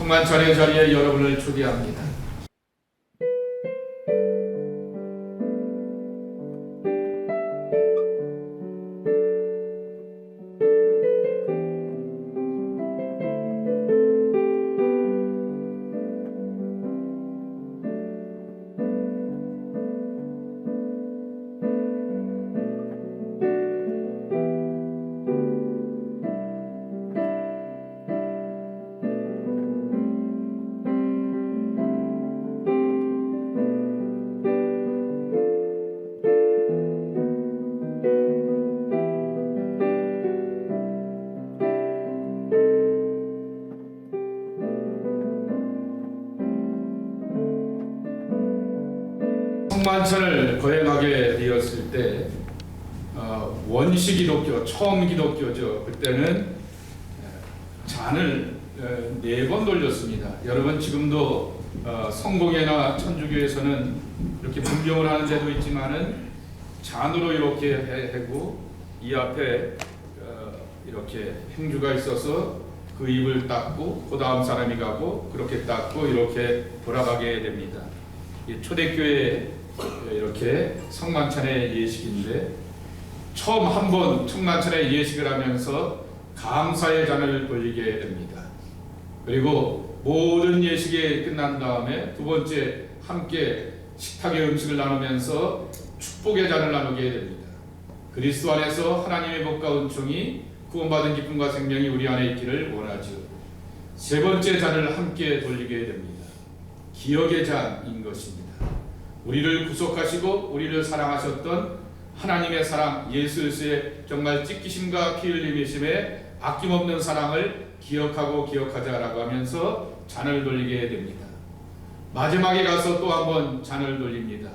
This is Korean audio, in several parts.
성만찬의 자리에 여러분을 초대합니다. 성만찬을 거행하게 되었을 때 어, 원시 기독교 처음 기독교죠. 그때는 어, 잔을 네 번 돌렸습니다. 여러분 지금도 어, 성공회나 천주교에서는 이렇게 분경을 하는 데도 있지만은 잔으로 이렇게 해- 하고 이 앞에 어, 이렇게 행주가 있어서 그 입을 닦고 그 다음 사람이 가고 그렇게 닦고 이렇게 돌아가게 됩니다. 이 초대교회 이렇게 성만찬의 예식인데 처음 한번 성만찬의 예식을 하면서 감사의 잔을 돌리게 됩니다. 그리고 모든 예식이 끝난 다음에 두 번째 함께 식탁의 음식을 나누면서 축복의 잔을 나누게 됩니다. 그리스도 안에서 하나님의 복과 은총이 구원받은 기쁨과 생명이 우리 안에 있기를 원하죠. 세 번째 잔을 함께 돌리게 됩니다. 기억의 잔인 것입니다. 우리를 구속하시고 우리를 사랑하셨던 하나님의 사랑 예수의 정말 찢기심과 피 흘림이심에 아낌없는 사랑을 기억하고 기억하자라고 하면서 잔을 돌리게 됩니다. 마지막에 가서 또 한 번 잔을 돌립니다.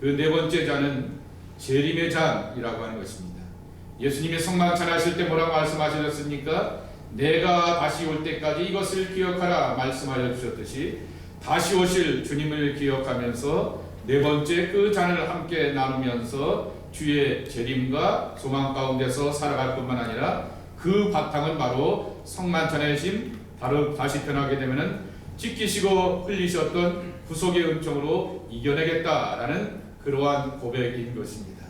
그 네 번째 잔은 재림의 잔이라고 하는 것입니다. 예수님이 성만찬 하실 때 뭐라고 말씀하셨습니까? 내가 다시 올 때까지 이것을 기억하라 말씀하여 주셨듯이 다시 오실 주님을 기억하면서 네 번째 그 잔을 함께 나누면서 주의 재림과 소망 가운데서 살아갈 뿐만 아니라 그 바탕은 바로 성만찬의 심 바로 다시 변하게 되면은 찢기시고 흘리셨던 구속의 은총으로 이겨내겠다라는 그러한 고백인 것입니다.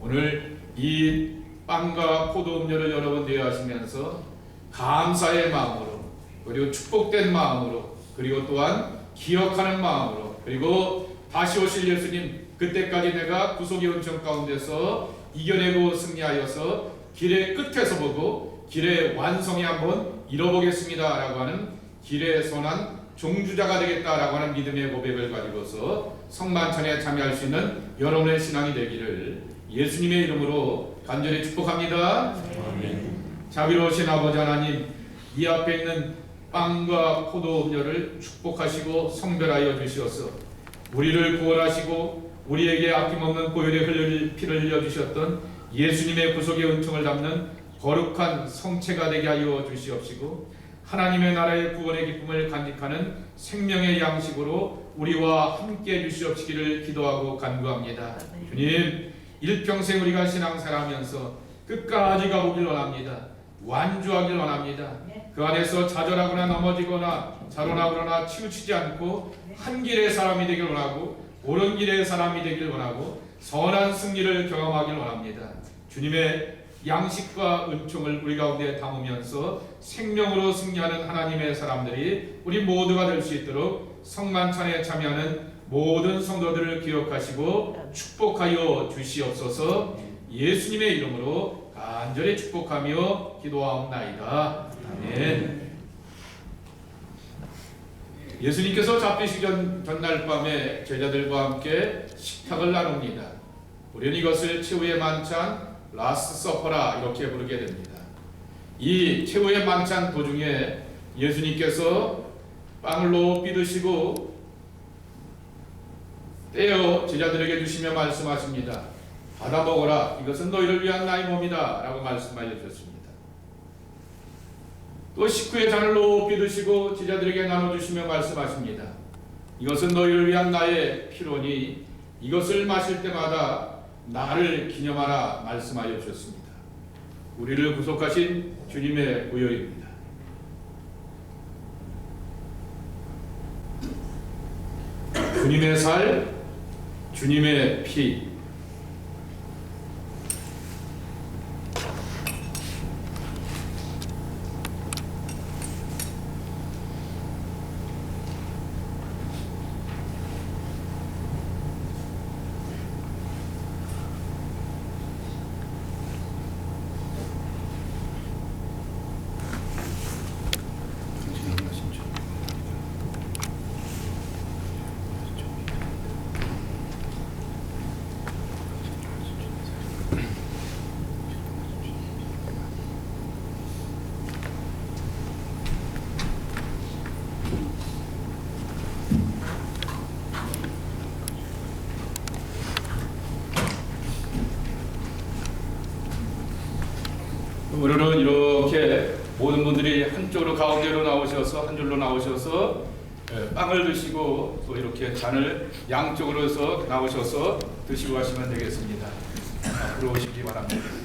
오늘 이 빵과 포도 음료를 여러분 대하시면서 감사의 마음으로 그리고 축복된 마음으로 그리고 또한 기억하는 마음으로 그리고 다시 오실 예수님 그때까지 내가 구속의 은총 가운데서 이겨내고 승리하여서 길의 끝에서 보고 길의 완성이 한번 이뤄보겠습니다 라고 하는 길에 선한 종주자가 되겠다라고 하는 믿음의 고백을 가지고서 성만찬에 참여할 수 있는 여러분의 신앙이 되기를 예수님의 이름으로 간절히 축복합니다. 자비로우신 아버지 하나님 이 앞에 있는 빵과 포도 음료를 축복하시고 성별하여 주시옵소서 우리를 구원하시고 우리에게 아낌없는 고혈의 흘릴 피를 흘려주셨던 예수님의 구속의 은총을 담는 거룩한 성체가 되게 하여 주시옵시고 하나님의 나라의 구원의 기쁨을 간직하는 생명의 양식으로 우리와 함께 해주시옵시기를 기도하고 간구합니다. 주님 일평생 우리가 신앙생활하면서 끝까지 가보길 원합니다. 완주하길 원합니다. 그 안에서 좌절하거나 넘어지거나 자론하거나 치우치지 않고 한 길의 사람이 되길 원하고 옳은 길의 사람이 되길 원하고 선한 승리를 경험하길 원합니다. 주님의 양식과 은총을 우리 가운데 담으면서 생명으로 승리하는 하나님의 사람들이 우리 모두가 될 수 있도록 성만찬에 참여하는 모든 성도들을 기억하시고 축복하여 주시옵소서. 예수님의 이름으로 간절히 축복하며 기도하옵나이다. 아멘. 예수님께서 잡히시 전, 전날 밤에 제자들과 함께 식탁을 나눕니다. 우리는 이것을 최후의 만찬 라스트 서퍼라 이렇게 부르게 됩니다. 이 최후의 만찬 도중에 예수님께서 빵을 높이 드시고 떼어 제자들에게 주시며 말씀하십니다. 받아 먹어라. 이것은 너희를 위한 나의 몸이다. 라고 말씀하여 주셨습니다. 또 식후에 잔을 높이 드시고 제자들에게 나눠주시며 말씀하십니다. 이것은 너희를 위한 나의 피로니 이것을 마실 때마다 나를 기념하라 말씀하여 주셨습니다. 우리를 구속하신 주님의 보혈입니다. 주님의 살, 주님의 피. 오늘은 이렇게 모든 분들이 한쪽으로 가운데로 나오셔서 한 줄로 나오셔서 예, 빵을 드시고 또 이렇게 잔을 양쪽으로 해서 나오셔서 드시고 가시면 되겠습니다. 앞으로 오시기 바랍니다.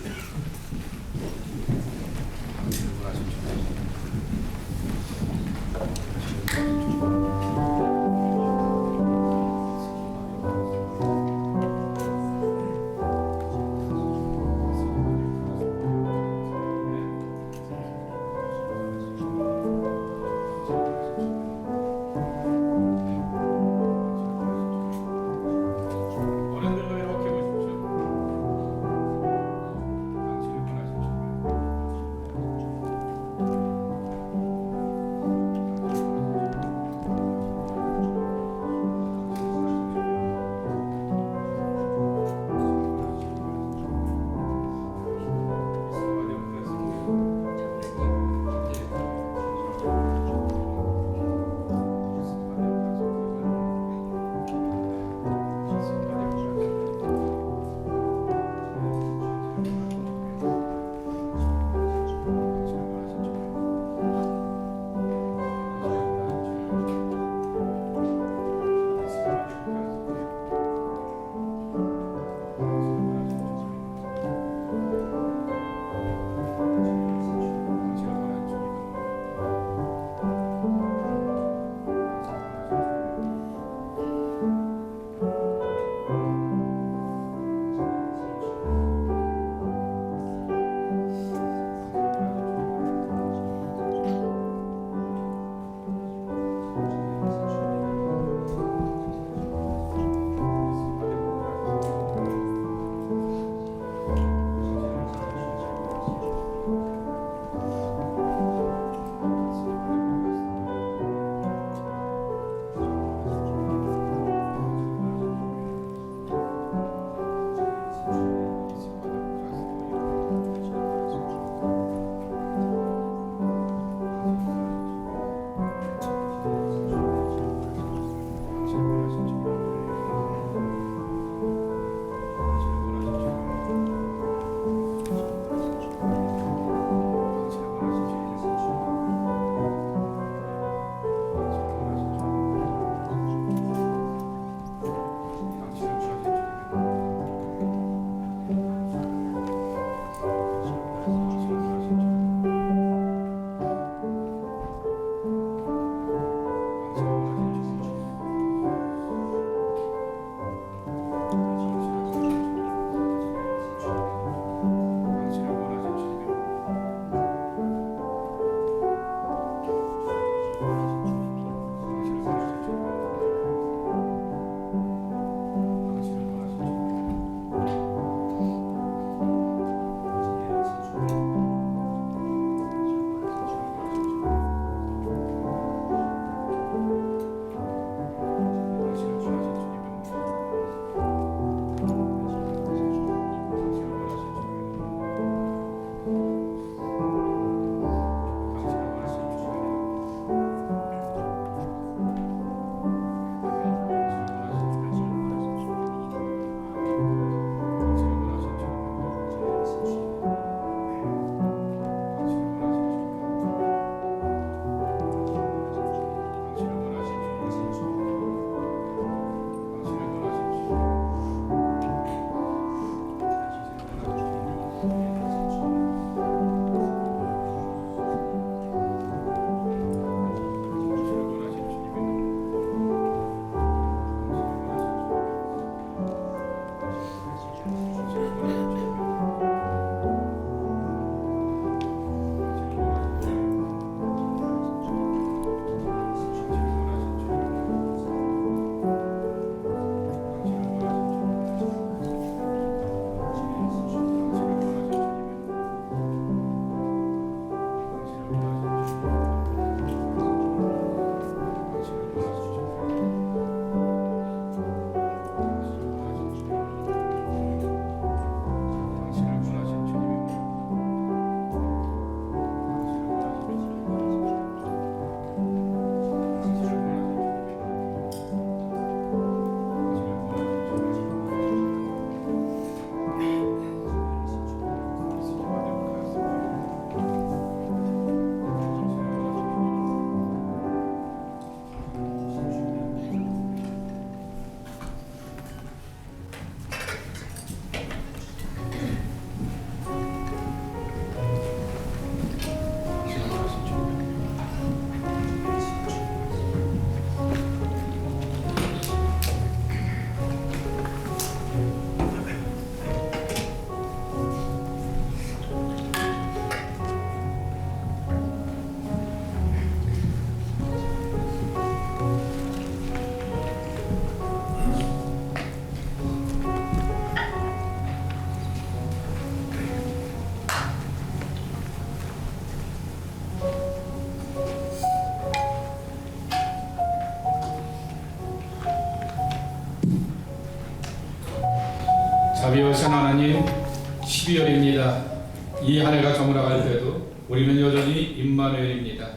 12월입니다. 이한 해가 저물어갈 때도 우리는 여전히 임마누엘입니다.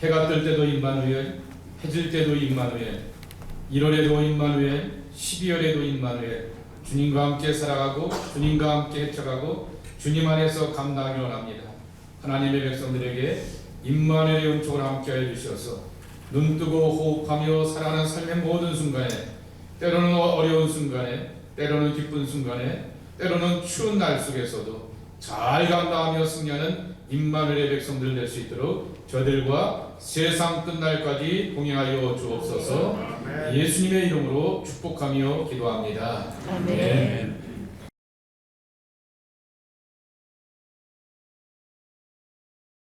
해가 뜰 때도 임마누엘, 해질 때도 임마누엘, 1월에도 임마누엘, 12월에도 임마누엘. 주님과 함께 살아가고 주님과 함께 헤쳐가고 주님 안에서 감당하기 원합니다. 하나님의 백성들에게 임마누엘의 은총을 함께하여 주셔서 눈 뜨고 호흡하며 살아가는 삶의 모든 순간에 때로는 어려운 순간에 때로는 기쁜 순간에 때로는 추운 날 속에서도 잘 감당하며 승리하는 임마누엘의 백성들 될 수 있도록 저들과 세상 끝날까지 동행하여 주옵소서 예수님의 이름으로 축복하며 기도합니다. 아멘.